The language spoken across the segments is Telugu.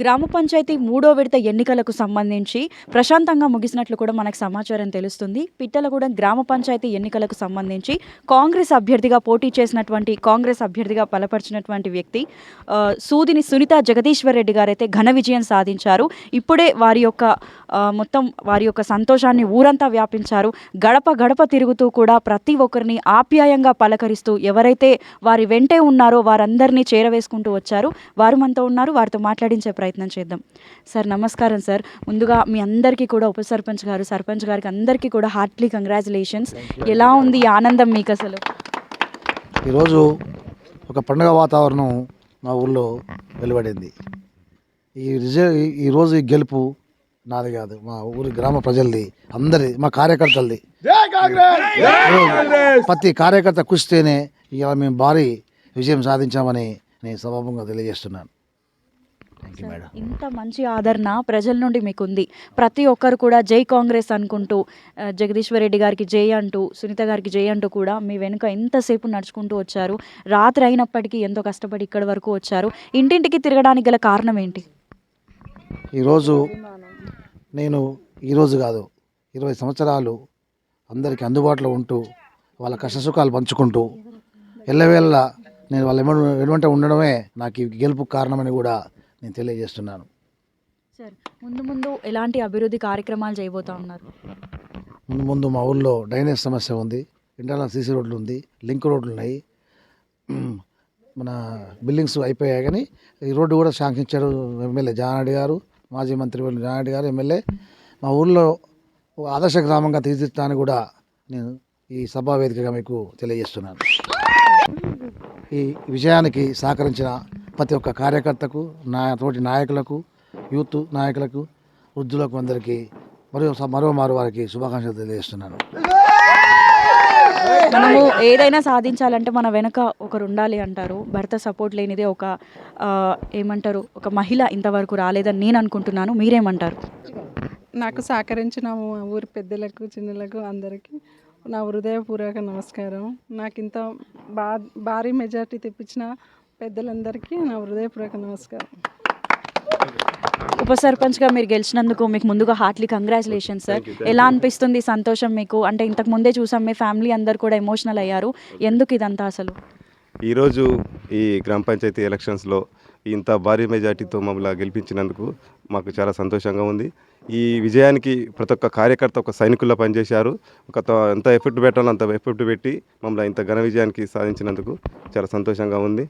గ్రామ పంచాయతీ మూడో విడత ఎన్నికలకు సంబంధించి ప్రశాంతంగా ముగిసినట్లు కూడా మనకు సమాచారం తెలుస్తుంది. పిట్టలగూడెం గ్రామ పంచాయతీ ఎన్నికలకు సంబంధించి కాంగ్రెస్ అభ్యర్థిగా పోటీ చేసినటువంటి కాంగ్రెస్ అభ్యర్థిగా బలపరిచినటువంటి వ్యక్తి సూదిని సునీత జగదీశ్వర్ రెడ్డి గారైతే ఘన విజయం సాధించారు. ఇప్పుడే వారి యొక్క మొత్తం వారి యొక్క సంతోషాన్ని ఊరంతా వ్యాపించారు. గడప గడప తిరుగుతూ కూడా ప్రతి ఒక్కరిని ఆప్యాయంగా పలకరిస్తూ ఎవరైతే వారి వెంటే ఉన్నారో వారందరినీ చేరవేసుకుంటూ వచ్చారు. వారు మనతో ఉన్నారు. వారితో మాట్లాడించే ప్రయత్నం చేద్దాం. సార్ నమస్కారం సార్. ముందుగా మీ అందరికీ కూడా ఉప సర్పంచ్ గారు సర్పంచ్ గారికి అందరికీ కూడా హార్ట్లీ కంగ్రాచులేషన్స్. ఎలా ఉంది ఈ ఆనందం మీకు అసలు? ఈరోజు ఒక పండుగ వాతావరణం మా ఊళ్ళో వెలువడింది. ఈ రిజ ఈరోజు ఈ గెలుపు నాది కాదు. మా ఊరి గ్రామ ప్రజలది అందరి మా కార్యకర్తలది. ప్రతి కార్యకర్త కృషితేనే ఇవాళ మేము భారీ విజయం సాధించామని నేను సభాముఖంగా తెలియజేస్తున్నాను. ఇంత మంచి ఆదరణ ప్రజల నుండి మీకు ఉంది ప్రతి ఒక్కరు కూడా జై కాంగ్రెస్ అనుకుంటూ జగదీశ్వర్ రెడ్డి గారికి జై అంటూ సునీత గారికి జై అంటూ కూడా మీ వెనుక ఎంతసేపు నడుచుకుంటూ వచ్చారు. రాత్రి అయినప్పటికీ ఎంతో కష్టపడి ఇక్కడి వరకు వచ్చారు. ఇంటింటికి తిరగడానికి గల కారణం ఏంటి? ఈరోజు నేను ఈరోజు కాదు ఇరవై సంవత్సరాలు అందరికీ అందుబాటులో ఉంటూ వాళ్ళ కష్టసుఖాలు పంచుకుంటూ ఎల్లవేళ నేను వాళ్ళ వెనువంట ఉండడమే నాకు గెలుపు కారణమని కూడా నేను తెలియజేస్తున్నాను. సార్ ముందు ముందు ఎలాంటి అభివృద్ధి కార్యక్రమాలు చేయబోతా ఉన్నారు? ముందు ముందు మా ఊళ్ళో డ్రైనేజ్ సమస్య ఉంది ఇంటర్నల్ సీసీ రోడ్లు ఉంది లింక్ రోడ్లు ఉన్నాయి. మన బిల్డింగ్స్ అయిపోయాయి కానీ ఈ రోడ్డు కూడా ఇచ్చాడు ఎమ్మెల్యే జానారెడ్డి గారు మాజీ మంత్రి జానారెడ్డి గారు ఎమ్మెల్యే. మా ఊళ్ళో ఆదర్శ గ్రామంగా తీర్చిదిద్దానికి కూడా నేను ఈ సభా వేదికగా మీకు తెలియజేస్తున్నాను. ఈ విజయానికి సహకరించిన ప్రతి ఒక్క కార్యకర్తకు నా తోటి నాయకులకు యూత్ నాయకులకు వృద్ధులకు అందరికీ మరియు మరో మారు వారికి శుభాకాంక్షలు తెలియజేస్తున్నాను. మనము ఏదైనా సాధించాలంటే మన వెనక ఒకరు ఉండాలి అంటారు. భర్త సపోర్ట్ లేనిదే ఒక ఏమంటారు ఒక మహిళ ఇంతవరకు రాలేదని నేను అనుకుంటున్నాను. మీరేమంటారు? నాకు సహకరించిన మా ఊరి పెద్దలకు చిన్నలకు అందరికీ నా హృదయపూర్వక నమస్కారం. నాకు ఇంత బా భారీ మెజార్టీ తెప్పించిన పెద్దలందరికీ నా హృదయపూర్వక నమస్కారం. ఉప సర్పంచ్గా మీరు గెలిచినందుకు మీకు ముందుగా హార్ట్లీ కంగ్రాచులేషన్ సార్. ఎలా అనిపిస్తుంది సంతోషం మీకు? అంటే ఇంతకు ముందే చూసాం మీ ఫ్యామిలీ అందరు కూడా ఎమోషనల్ అయ్యారు. ఎందుకు ఇదంతా అసలు? ఈరోజు ఈ గ్రామ పంచాయతీ ఎలక్షన్స్లో ఇంత భారీ మెజార్టీతో మమ్మల్ని గెలిపించినందుకు మాకు చాలా సంతోషంగా ఉంది. ఈ విజయానికి ప్రతి ఒక్క కార్యకర్త ఒక సైనికుల్లో పనిచేశారు. ఒక ఎంత ఎఫెక్ట్ పెట్టాలో అంత ఎఫెక్ట్ పెట్టి మమ్మల్ని ఇంత ఘన విజయానికి సాధించినందుకు చాలా సంతోషంగా ఉంది.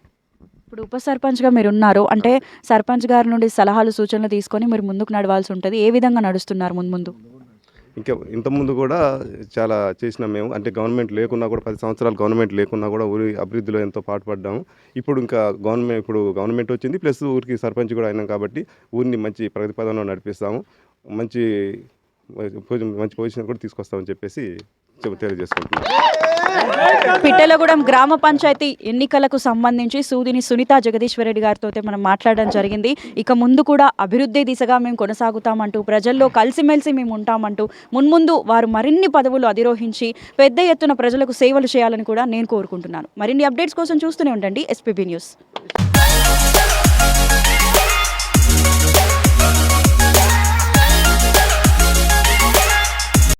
ఇప్పుడు ఉప సర్పంచ్గా మీరు ఉన్నారు అంటే సర్పంచ్ గారి నుండి సలహాలు సూచనలు తీసుకొని మీరు ముందుకు నడవాల్సి ఉంటుంది. ఏ విధంగా నడుస్తున్నారు ముందు ముందు? ఇంకా ఇంతకుముందు కూడా చాలా చేసినాం మేము. అంటే గవర్నమెంట్ లేకున్నా కూడా పది సంవత్సరాలు గవర్నమెంట్ లేకున్నా కూడా ఊరి అభివృద్ధిలో ఎంతో పాటుపడ్డాము ఇప్పుడు ఇంకా గవర్నమెంట్ ఇప్పుడు గవర్నమెంట్ వచ్చింది. ప్లస్ ఊరికి సర్పంచ్ కూడా అయినాం కాబట్టి ఊరిని మంచి ప్రగతి పదంలో నడిపిస్తాము. మంచి మంచి పొజిషన్ కూడా తీసుకొస్తామని చెప్పేసి చెప్ తెలియజేసుకుంటున్నాం. పిట్టలగూడెం గ్రామ పంచాయతీ ఎన్నికలకు సంబంధించి సూదిని సునీత జగదీశ్వర్ రెడ్డి గారితో మనం మాట్లాడడం జరిగింది. ఇక ముందు కూడా అభివృద్ధి దిశగా మేము కొనసాగుతామంటూ ప్రజల్లో కలిసిమెలిసి మేము ఉంటామంటూ మున్ముందు వారు మరిన్ని పదవులు అధిరోహించి పెద్ద ఎత్తున ప్రజలకు సేవలు చేయాలని కూడా నేను కోరుకుంటున్నాను. మరిన్ని అప్డేట్స్ కోసం చూస్తూనే ఉండండి ఎస్పీబీ న్యూస్